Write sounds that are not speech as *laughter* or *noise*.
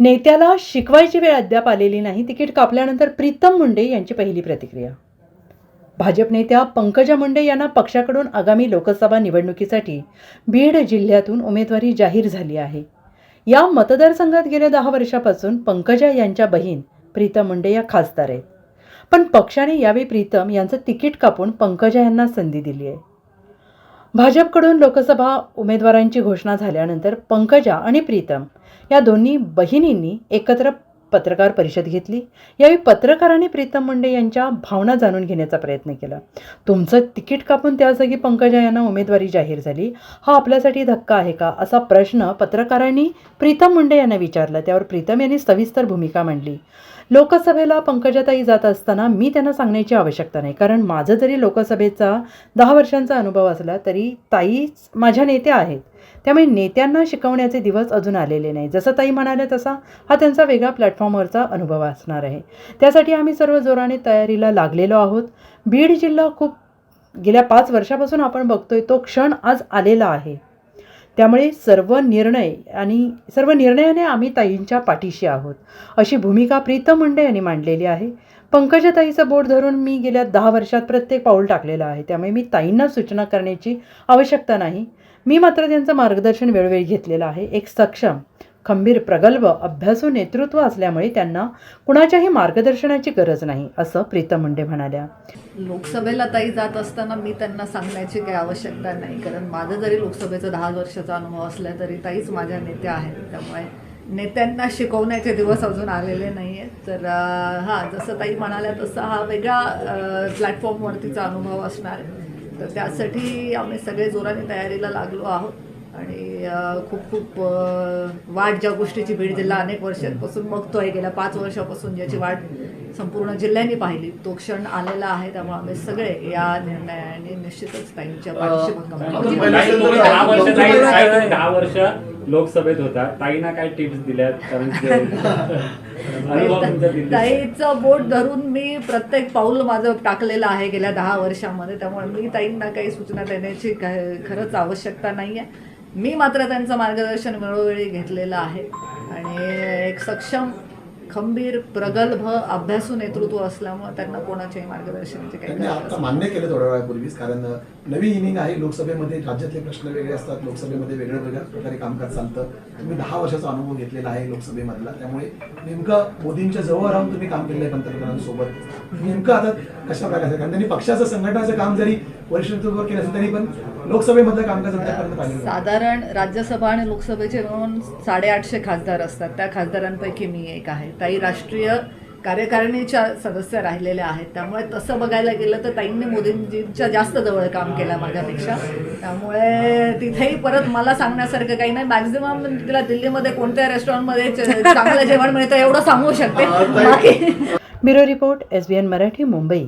नेत्याला शिकवायची वेळ अद्याप आलेली नाही. तिकीट कापल्यानंतर प्रीतम मुंडे यांची पहिली प्रतिक्रिया. भाजप नेत्या पंकजा मुंडे यांना पक्षाकडून आगामी लोकसभा निवडणुकीसाठी बीड जिल्ह्यातून उमेदवारी जाहीर झाली आहे. या मतदारसंघात गेल्या दहा वर्षापासून पंकजा यांच्या बहीण प्रीतम मुंडे या खासदार आहेत. पण पक्षाने यावेळी प्रीतम यांचं तिकीट कापून पंकजा यांना संधी दिली आहे. भाजपकडून लोकसभा उमेदवारांची घोषणा झाल्यानंतर पंकजा आणि प्रीतम या दोन्ही बहिणींनी एकत्र पत्रकार परिषद घेतली. यावेळी पत्रकारांनी प्रीतम मुंडे यांच्या भावना जाणून घेण्याचा प्रयत्न केला. तुमचं तिकीट कापून त्या जागी पंकजा यांना उमेदवारी जाहीर झाली. हा आपल्यासाठी धक्का आहे का? असा प्रश्न पत्रकारांनी प्रीतम मुंडे यांना विचारला. त्यावर प्रीतम यांनी सविस्तर भूमिका मांडली. लोकसभेला पंकजाताई जात असताना मी त्यांना सांगण्याची आवश्यकता नाही. कारण माझं जरी लोकसभेचा दहा वर्षांचा अनुभव असला तरी ताईच माझ्या नेत्या आहेत. त्यामुळे नेत्यांना शिकवण्याचे दिवस अजून आलेले नाही जसं ताई म्हणाल्या तसा हा त्यांचा वेगळा प्लॅटफॉर्मवरचा अनुभव असणार आहे. त्यासाठी आम्ही सर्व जोराने तयारीला लागलेलो आहोत. बीड जिल्हा खूप गेल्या पाच वर्षापासून आपण बघतोय तो क्षण आज आलेला आहे. त्यामुळे सर्व निर्णय आणि सर्व निर्णयाने आम्ही ताईंच्या पाठीशी आहोत. अशी भूमिका प्रीतम मुंडे यांनी मांडलेली आहे. पंकजताईचं बोट धरून मी गेल्या दहा वर्षात प्रत्येक पाऊल टाकलेलं आहे. त्यामुळे मी ताईंना सूचना करण्याची आवश्यकता नाही. मी मात्र त्यांचं मार्गदर्शन वेळोवेळी घेतलेलं आहे. एक सक्षम खंबीर प्रगल्भ अभ्यासू नेतृत्व असल्यामुळे त्यांना कुणाच्याही मार्गदर्शनाची गरज नाही असं प्रीतम मुंडे म्हणाल्या. लोकसभेला ताई जात असताना मी त्यांना सांगण्याची काही आवश्यकता नाही कारण माझं जरी लोकसभेचा दहा वर्षाचा अनुभव असला तरी ताईच माझ्या नेत्या आहेत. त्यामुळे नेत्यांना शिकवण्याचे दिवस अजून आलेले नाही आहेत तर हां जसं ताई म्हणाल्या तसं हा वेगळा प्लॅटफॉर्मवरतीचा अनुभव असणार. आहे तर त्यासाठी आम्ही सगळे जोराने तयारीला लागलो आहोत. आणि खूप खूप वाट ज्या गोष्टीची बीड जिल्हा अनेक वर्षांपासून बघतोय गेल्या पाच वर्षापासून ज्याची वाट संपूर्ण जिल्ह्याने पाहिली तो क्षण आलेला आहे. त्यामुळे आम्ही सगळे या निर्णयाने निश्चितच ताईंच्या पाठीशी दहा वर्ष. लोकसभेत होता. ताईना काय टिप्स दिल्यात? कारण. *laughs* ताईचं बोट धरून मी प्रत्येक पाऊल माझं टाकलेलं आहे गेल्या दहा वर्षामध्ये. त्यामुळे मी ताईंना काही सूचना देण्याची खरंच आवश्यकता नाही आहे मी मात्र त्यांचं मार्गदर्शन वेळोवेळी घेतलेलं आहे. आणि एक सक्षम खंबीर प्रगल्भ अभ्यासू नेतृत्व असल्यामुळे त्यांना कोणाच्याही मार्गदर्शनाची काही आता. मान्य केलं थोड्या वेळापूर्वीच कारण नवी इनिंग आहे. लोकसभेमध्ये राज्यातले प्रश्न वेगळे असतात. लोकसभेमध्ये वेगळ्या वेगळ्या प्रकारे कामकाज चालतं. तुम्ही दहा वर्षाचा अनुभव घेतलेला आहे लोकसभेमधला. त्यामुळे नेमकं मोदींच्या जवळ राहून तुम्ही काम केलेलं आहे पंतप्रधानांसोबत. नेमकं आता कशा प्रकारे कारण त्यांनी पक्षाचं संघटनाचं काम जरी वरिष्ठ केलं असेल तरी पण लोकसभेमधलं कामकाज आतापर्यंत पाहिलं नव्हतं. साधारण राज्यसभा आणि लोकसभेचे मिळून साडेआठशे खासदार असतात. त्या खासदारांपैकी मी एक आहे. ताई राष्ट्रीय कार्यकारिणीच्या सदस्य राहिलेल्या आहेत. त्यामुळे तसं बघायला गेलं तर ताईंनी मोदींजींच्या जास्त जवळ काम केलं माझ्यापेक्षा. त्यामुळे तिथेही परत मला सांगण्यासारखं काही नाही. मॅक्झिमम तिला दिल्लीमध्ये कोणत्या रेस्टॉरंटमध्ये चांगलं जेवण मिळतं एवढं सांगू शकते. बाकी bureau report S B N Marathi Mumbai.